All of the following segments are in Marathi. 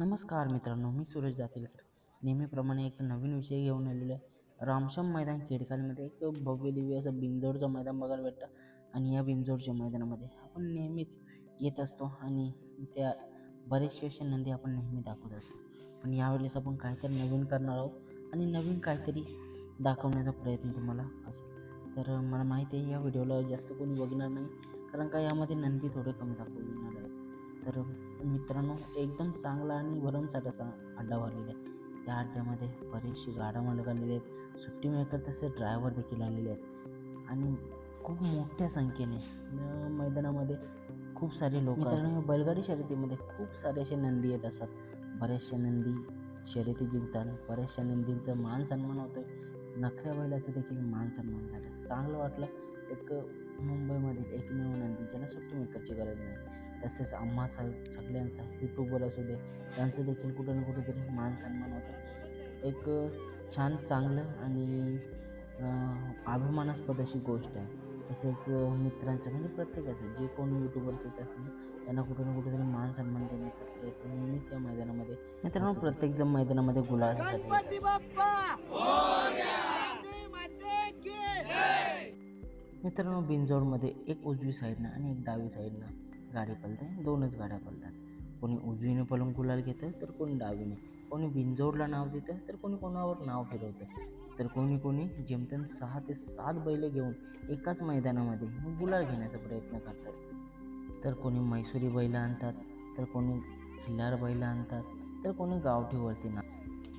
नमस्कार मित्रांनो मी सूरज जातीलकर नेहमीप्रमाणे एक नवीन विषय घेऊन आलेलो आहे. रामश्याम मैदान खेडकालमध्ये एक भव्य दिव्य असं बिंजोडचं मैदान बघायला भेटतं. आणि या बिंजोडच्या मैदानामध्ये आपण नेहमीच येत असतो आणि त्या बरेचसे असे नंदी आपण नेहमी दाखवत असतो. पण यावेळेस आपण काहीतरी नवीन करणार आहोत आणि नवीन काहीतरी दाखवण्याचा प्रयत्न तुम्हाला असेल. तर मला माहिती आहे या व्हिडिओला जास्त कोणी बघणार नाही कारण का यामध्ये नंदी थोडे कमी दाखवणार आहेत. तर मित्रांनो एकदम चांगला आणि भरमसाठ असा अड्डा भरलेला आहे. या अड्ड्यामध्ये बरेचसे गाड्या मालक आलेले आहेत. सुट्टी मेकर तसे ड्रायव्हर देखील आलेले आहेत. आणि खूप मोठ्या संख्येने मैदानामध्ये खूप सारे लोक मित्रांनो बैलगाडी शर्यतीमध्ये खूप सारे असे नंदी येत असतात. बऱ्याचशा नंदी शर्यती जिंकतात. बऱ्याचशा नंदींचं मान सन्मान होतोय. नखऱ्या बैलाचं देखील मान सन्मान झालं. चांगलं वाटलं. एक मुंबईमधील एकमेव नंदी ज्याला सुट्टी मेकरची गरज नाही. तसेच आम्हा स सगळ्यांचा यूट्यूबवर असू दे त्यांचं देखील कुठं ना कुठेतरी मान सन्मान होतो. एक छान चांगलं आणि अभिमानास्पद अशी गोष्ट आहे. तसेच मित्रांच्या म्हणजे प्रत्येकाचं जे कोणी यूट्यूबर्स येत असतील त्यांना कुठं ना कुठेतरी मान सन्मान देण्याचा प्रयत्न नेहमीच या मैदानामध्ये मित्रांनो प्रत्येकजण मैदानामध्ये की मित्रांनो बिंजोडमध्ये एक उजवी साईडनं आणि एक डावी साईडनं गाडी पलते दोनच गाड्या पलतात. कोणी उजवीने पलंग गुलाल घेतं तर कोणी डावीने. कोणी बिंजोडला नाव देतं तर कोणी कोणावर नाव फिरवतं तर कोणी कोणी जेमतेम सहा ते सात बैले घेऊन एकाच मैदानामध्ये गुलाल घेण्याचा प्रयत्न करतात. तर कोणी मैसुरी बैलं आणतात तर कोणी खिल्लार बैलं आणतात तर कोणी गावठीवरती ना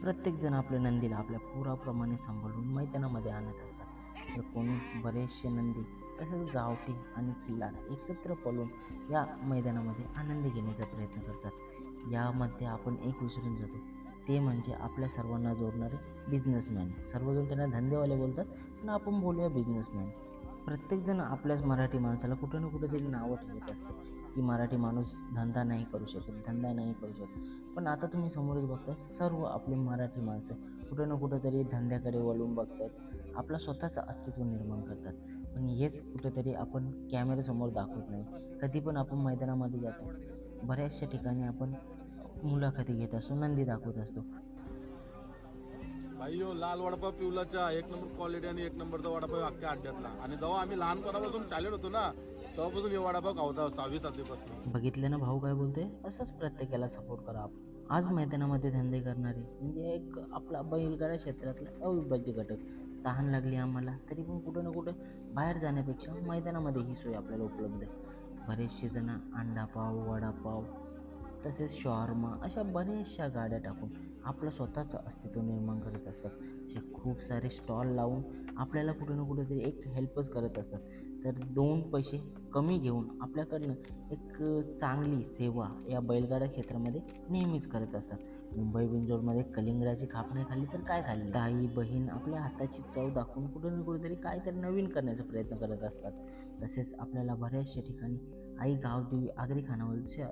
प्रत्येकजण आपल्या नंदीला आपल्या पुराप्रमाणे सांभाळून मैदानामध्ये आणत असतात. तर कोणी बरेचसे नंदी तसेच गावठी आणि किल्ला एकत्र पळून या मैदानामध्ये आनंद घेण्याचा प्रयत्न करतात. यामध्ये आपण एक विसरून जातो. ते म्हणजे आपल्या सर्वांना जोडणारे बिझनेसमॅन सर्वजण त्यांना धंदेवाले बोलतात पण आपण बोलूया बिझनेसमॅन प्रत्येकजण आपल्याच मराठी माणसाला कुठं ना कुठेतरी नावं ठेवत असते. की मराठी माणूस धंदा नाही करू शकत धंदा नाही करू शकत. पण आता तुम्ही समोरच बघताय सर्व आपले मराठी माणसं कुठं ना कुठंतरी धंद्याकडे वळून बघतात आपला स्वतःचं अस्तित्व निर्माण करतात. पण हेच कुठेतरी आपण कॅमेऱ्यासमोर दाखवत नाही. कधी पण आपण मैदानामध्ये जातो. बऱ्याचशा ठिकाणी आपण मुलाखती घेत असतो नंदी दाखवत असतो. भाई यो लाल वडापाव पिवलाचा एक नंबर क्वालिटी आणि एक नंबरचा वडापाव अख्ख्या अड्ड्यातला. आणि जेव्हा आम्ही लहानपणापासून चालेल होतो ना तेव्हापासून हे वडापाव खावता सहावी सातवीपासून. बघितलं ना भाऊ काय बोलते असंच प्रत्येकाला सपोर्ट करा आपण आज मैदानामध्ये धंदे करणारे. म्हणजे एक आपला बैलगाडा क्षेत्रातला अविभाज्य घटक. तहान लागली आम्हाला. तरी पण कुठं ना कुठं बाहेर जाण्यापेक्षा मैदानामध्ये ही सोय आपल्याला उपलब्ध आहे. बरेचसे जण अंडापाव वडापाव तसेच शॉर्मा अशा बऱ्याचशा गाड्या टाकून आपलं स्वतःचं अस्तित्व निर्माण करत असतात. असे खूप सारे स्टॉल लावून आपल्याला कुठं ना कुठेतरी एक हेल्पच करत असतात. तर दोन पैसे कमी घेऊन आपल्याकडनं एक चांगली सेवा या बैलगाडा क्षेत्रामध्ये नेहमीच करत असतात. मुंबई बिंजोडमध्ये कलिंगडाची खाप नाही खाल्ली तर काय खाल्ली? ताई बहीण आपल्या हाताची चव दाखवून कुठं ना कुठेतरी काहीतरी नवीन करण्याचा प्रयत्न करत असतात. तसेच आपल्याला बऱ्याचशा ठिकाणी आई गावदेवी आगरी खानावलच्या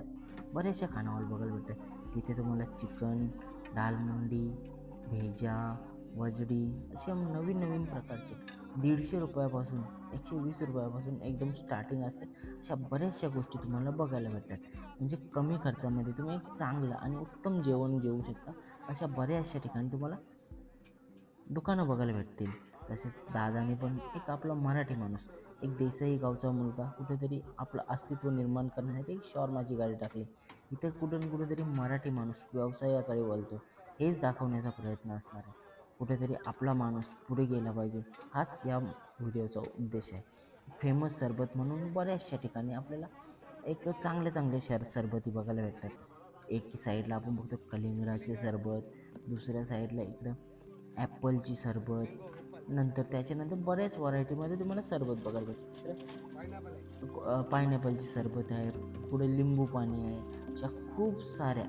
बऱ्याचशा खानावल बघायला भेटतात. तिथे तुम्हाला चिकन डालमुंडी भेजा वजडी असे नवीन नवीन प्रकारचे दीडशे रुपयापासून एकशे वीस रुपयापासून एकदम स्टार्टिंग असते. अशा बऱ्याचशा गोष्टी तुम्हाला बघायला भेटतात. म्हणजे कमी खर्चामध्ये तुम्ही एक चांगलं आणि उत्तम जेवण जेवू शकता. अशा बऱ्याचशा ठिकाणी तुम्हाला दुकानं बघायला भेटतील. तसेच दादाने पण एक आपला मराठी माणूस एक देसाई गावचा मुलगा कुठेतरी आपलं अस्तित्व निर्माण करण्यासाठी एक शॉर्माची गाडी टाकली. इथं कुठं ना कुठेतरी मराठी माणूस व्यवसायाकडे वळतो. हेच दाखवण्याचा प्रयत्न असणार आहे. कुठेतरी आपला माणूस पुढे गेला पाहिजे हाच या व्हिडिओचा उद्देश आहे. फेमस सरबत म्हणून बऱ्याचशा ठिकाणी आपल्याला एक चांगले चांगले शर सरबती बघायला भेटतात. एक साईडला आपण बघतो कलिंगडाचे सरबत दुसऱ्या साईडला इकडं ॲपलची सरबत नंतर त्याच्यानंतर बऱ्याच व्हरायटीमध्ये तुम्हाला सरबत बघायला भेटतं. पायनॅपलची सरबत आहे पुढे लिंबू पाणी आहे अशा खूप साऱ्या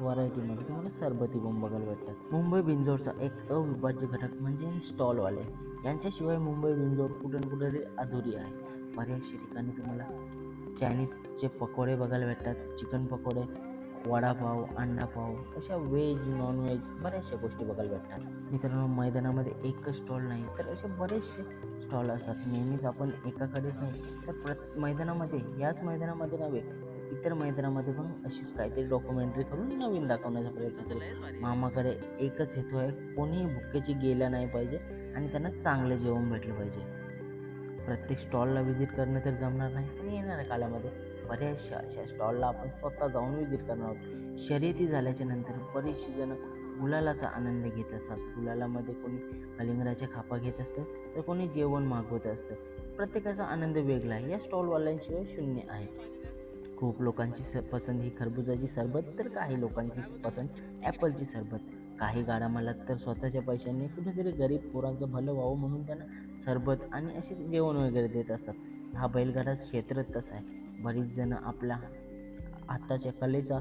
व्हरायटीमध्ये तुम्हाला सरबती पण बघायला भेटतात. मुंबई बिंजोरचा एक अविभाज्य घटक म्हणजे स्टॉलवाले. यांच्याशिवाय मुंबई बिंजोर कुठे ना कुठेतरी अधुरी आहे. बऱ्याचशा ठिकाणी तुम्हाला चायनीजचे पकोडे बघायला भेटतात. चिकन पकोडे वडापाव अंडापाव अशा व्हेज नॉनव्हेज बऱ्याचशा गोष्टी बघायला भेटतात. मित्रांनो मैदानामध्ये एकच स्टॉल नाही तर असे बरेचसे स्टॉल असतात. नेहमीच आपण एकाकडेच नाही तर प्रत मैदानामध्ये याच मैदानामध्ये नव्हे इतर मैदानामध्ये पण अशीच काहीतरी डॉक्युमेंटरी करून नवीन दाखवण्याचा प्रयत्न केला मामाकडे एकच हेतू आहे कोणीही भुकेची गेला नाही पाहिजे आणि त्यांना चांगलं जेवण भेटलं पाहिजे. प्रत्येक स्टॉलला व्हिजिट करणं तर जमणार नाही पण येणाऱ्या काळामध्ये बऱ्याचशा अशा स्टॉलला आपण स्वतः जाऊन व्हिजिट करणार आहोत. शर्यती झाल्याच्यानंतर बरेचशी जण गुलालाचा आनंद घेत असतात. गुलालामध्ये कोणी कलिंगडाच्या खापा घेत असतं तर कोणी जेवण मागवत असतं. प्रत्येकाचा आनंद वेगळा आहे. या स्टॉलवाल्यांशिवाय शून्य आहे. खूप लोकांची स पसंत ही खरबुजाची सरबत तर काही लोकांची पसंत ॲपलची सरबत. काही गाडा मला तर स्वतःच्या पैशाने कुठेतरी गरीब पोरांचं भलं व्हावं म्हणून त्यांना सरबत आणि असे जेवण वगैरे देत असतात. हा बैलगाडा क्षेत्र तसा आहे. बरीच जणं आपल्या आत्ताच्या कलेचा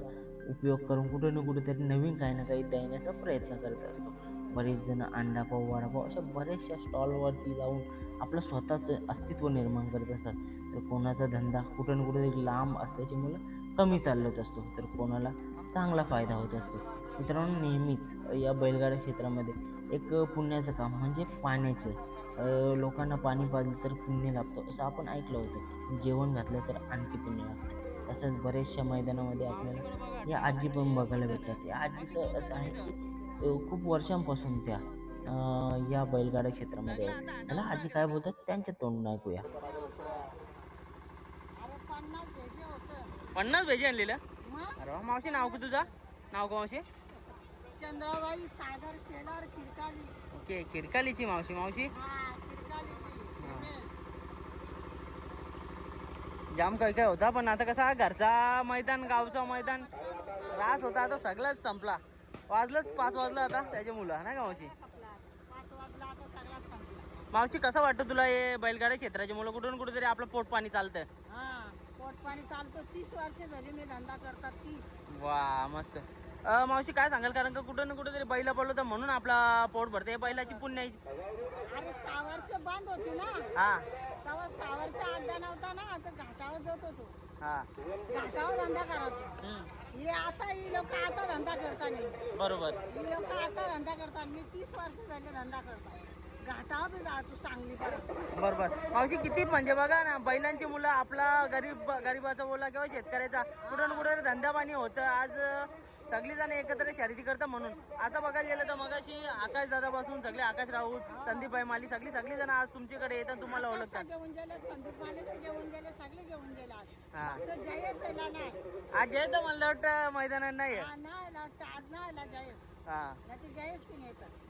उपयोग करून कुठे ना कुठेतरी नवीन काही ना काही देण्याचा प्रयत्न करत असतो. बरेच जण अंडापाव वडापाव अशा बऱ्याचशा स्टॉलवरती जाऊन आपलं स्वतःचं अस्तित्व निर्माण करत असतात. तर कोणाचा धंदा कुठं ना कुठेतरी लांब असल्याची मुलं कमी चालत असतो. तर कोणाला चांगला फायदा होत असतो. मित्रांनो नेहमीच या बैलगाडा क्षेत्रामध्ये एक पुण्याचं काम म्हणजे पाण्याचं. लोकांना पाणी पाजलं तर पुण्य लाभतं असं आपण ऐकलं होतं. जेवण घातलं तर आणखी पुण्य लागतं तसंच बऱ्याचशा मैदानामध्ये आपल्याला या आजी पण बघायला भेटतात. या आजीचं असं आहे की खूप वर्षांपासून त्या अं, या बैलगाडा क्षेत्रामध्ये आहेत. चला आजी काय बोलतात त्यांच्या तोंडून ऐकूया. पन्नास भेजी आणलेलं? अरे वा, मावशी नाव का तुझा? नाव का मावशी? चंद्राबाई सागर शेलार खिडकाली. ओके खिडकालीची मावशी मावशी? हा. जाम काय काय होता पण आता कसा घरचा मैदान गावचा मैदान त्रास होता आता सगळंच संपला. वाजलंच पाच वाजलं आता त्याच्या मुलं नाही का मावशी? मावशी कसं वाटतं तुला हे बैलगाड्या क्षेत्राची? मुलं कुठून कुठेतरी आपलं पोट पाणी चालतं हा पोट पाणी चालतो. तीस वर्ष झाली मी धंदा करतात तीस. वा मस्त. अं, मावशी काय सांगाल? कारण का कुठं ना कुठेतरी बैल पडलो तर म्हणून आपला पोट भरते बैलाची पुण्य आहे. अरे सहा वर्ष बंद होती ना? हा. तेव्हा सहा वर्ष अड्डा नव्हता ना घाटावर जात होतो. हा. घाटावर धंदा हम्म, हे आता ही लोक आता धंदा करता नाही बरोबर. ही लोक आता धंदा करतात मी तीस वर्ष झाले धंदा करतात घाटावर बी जातो परत बरोबर. मावशी किती म्हणजे बघा ना बैलांची मुलं आपला गरीब गरीबाचा बोला किंवा शेतकऱ्याचा कुठं ना कुठं धंदा पाणी होतं. आज सगळी जण एकत्र शर्यती करतात म्हणून. आता बघायला गेलं तर मगाशी आकाश दादापासून सगळे आकाश राऊत संदीप भाई माली सगळी सगळी जण आज तुमच्याकडे येतात तुम्हाला ओळखतात. आज. तर जयेश यायला नाही आज जय तर मला वाटतं मैदानात नाही. हा,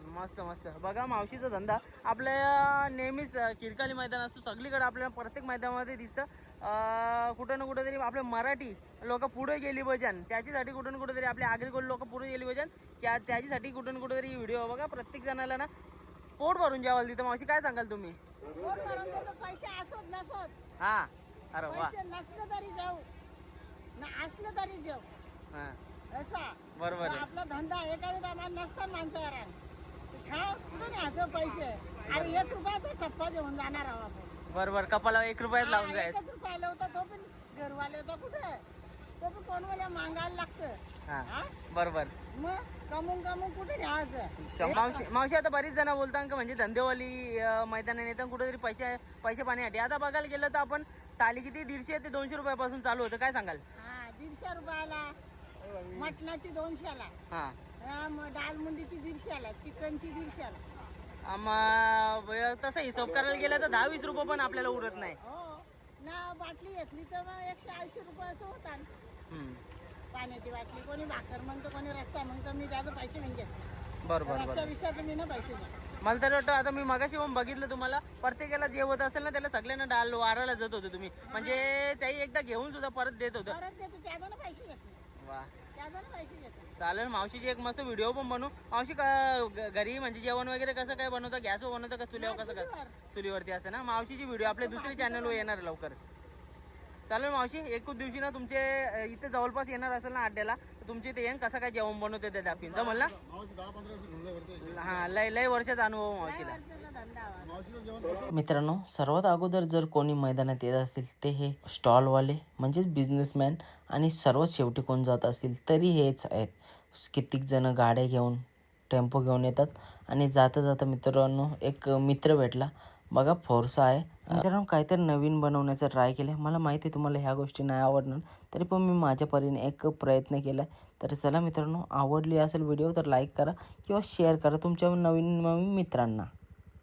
मस्त मस्त. बघा मावशीचा धंदा. आपल्या नेहमीच किरकाली मैदान असतो सगळीकडे आपल्याला प्रत्येक मैदानामध्ये दिसतं. कुठं ना कुठं तरी आपले मराठी लोक पुढे गेली पाहिजे त्याच्यासाठी कुठं ना कुठं तरी आपले आगरीकोल लोक पुढे गेली पाहिजे त्या त्याच्यासाठी कुठं ना कुठं तरी व्हिडिओ बघा. प्रत्येक जणाला ना पोट भरून जेवायला तिथं मावशी काय सांगाल तुम्ही? हा. अरे वा. पैसे नसलं तरी जाऊ. ना असलं तरी जेव. हा. बरोबर आपला धंदा एखाद्या टायमात नसतात माणसं खा कुठून घ्यायचं पैसे? अरे एक रुपयाचा टप्पा घेऊन जाणार आहोत आपण. बरोबर कपाला एक रुपयात लावून हा, जायचं. एकच रुपयाला होता तो पण घरवाले होता कुठे? तो पण कोणवाल्या मागायला लागतं. हा हा? बरोबर. मग कमवून कमवून कुठे श- मावशी मावशी आता बरीच जण बोलतात का म्हणजे धंदेवाली अं, मैदानात येतात कुठेतरी पैसे पैसे पाण्यासाठी आता बघायला गेलं तर आपण ताली किती? दीडशे ते दोनशे रुपयापासून चालू होतं. काय सांगाल? हा दीडशे रुपयाला. मटणाची दोनशेला. हा. हा, मग डाळ मुंडीची दीडशेला चिकनची दीडशेला. आम्हा तसं हिशोब करायला गेलं तर दहा वीस रुपये पण आपल्याला उरत नाही. हो. ना बाटली घेतली तर मग एकशे ऐंशी रुपये असं होता हम्म. पाण्याची बाटली कोणी भाकर म्हणतो कोणी रस्सा म्हणतो मी त्याचं पैसे म्हणजे बरोबर रस्सा बरोबर विचारतो मी ना पैसे घेतो. मला तर वाटतं आता मी मगाशी पण बघितलं तुम्हाला प्रत्येकाला जे होत असेल ना त्याला सगळ्यांना डाल वारायला जात होते तुम्ही. म्हणजे त्याही एकदा घेऊन सुद्धा परत देत होतं. परत देतो त्याचं पैसे घेतो वा चालेल मावशीची एक मस्त व्हिडिओ पण बनवू. मावशी का घरी म्हणजे जेवण वगैरे कसं काय बनवतं? गॅसवर बनवतं का चुलीवर कसं कसं चुलीवरती असतं ना? मावशीची व्हिडिओ आपल्या दुसऱ्या चॅनलवर येणार लवकर. चालेल मावशी एकच दिवशी ना तुमचे इथे जवळपास येणार असेल ना अड्ड्याला तर तुमचे इथे येईन कसं काय जेवण बनवते ते दाखवीन. जमल ना? हा लय लय वर्षाचा अनुभव मावशीला. मित्रांनो सर्वात अगोदर जर कोणी मैदानात येत असतील ते हे स्टॉलवाले म्हणजेच बिझनेसमॅन आणि सर्वात शेवटी कोण जात असतील तरी हेच आहेत. कित्येक जण गाड्या घेऊन टेम्पो घेऊन येतात. आणि जाता जाता मित्रांनो एक मित्र भेटला. बघा फोर्सा आहे. मित्रांनो काहीतरी नवीन बनवण्याचा ट्राय केलं मला माहिती आहे तुम्हाला ह्या गोष्टी नाही आवडणार. तरी पण मी माझ्या परीने एक प्रयत्न केला तर चला मित्रांनो आवडली असेल व्हिडिओ तर लाईक करा किंवा शेअर करा तुमच्या नवीन नवीन मित्रांना.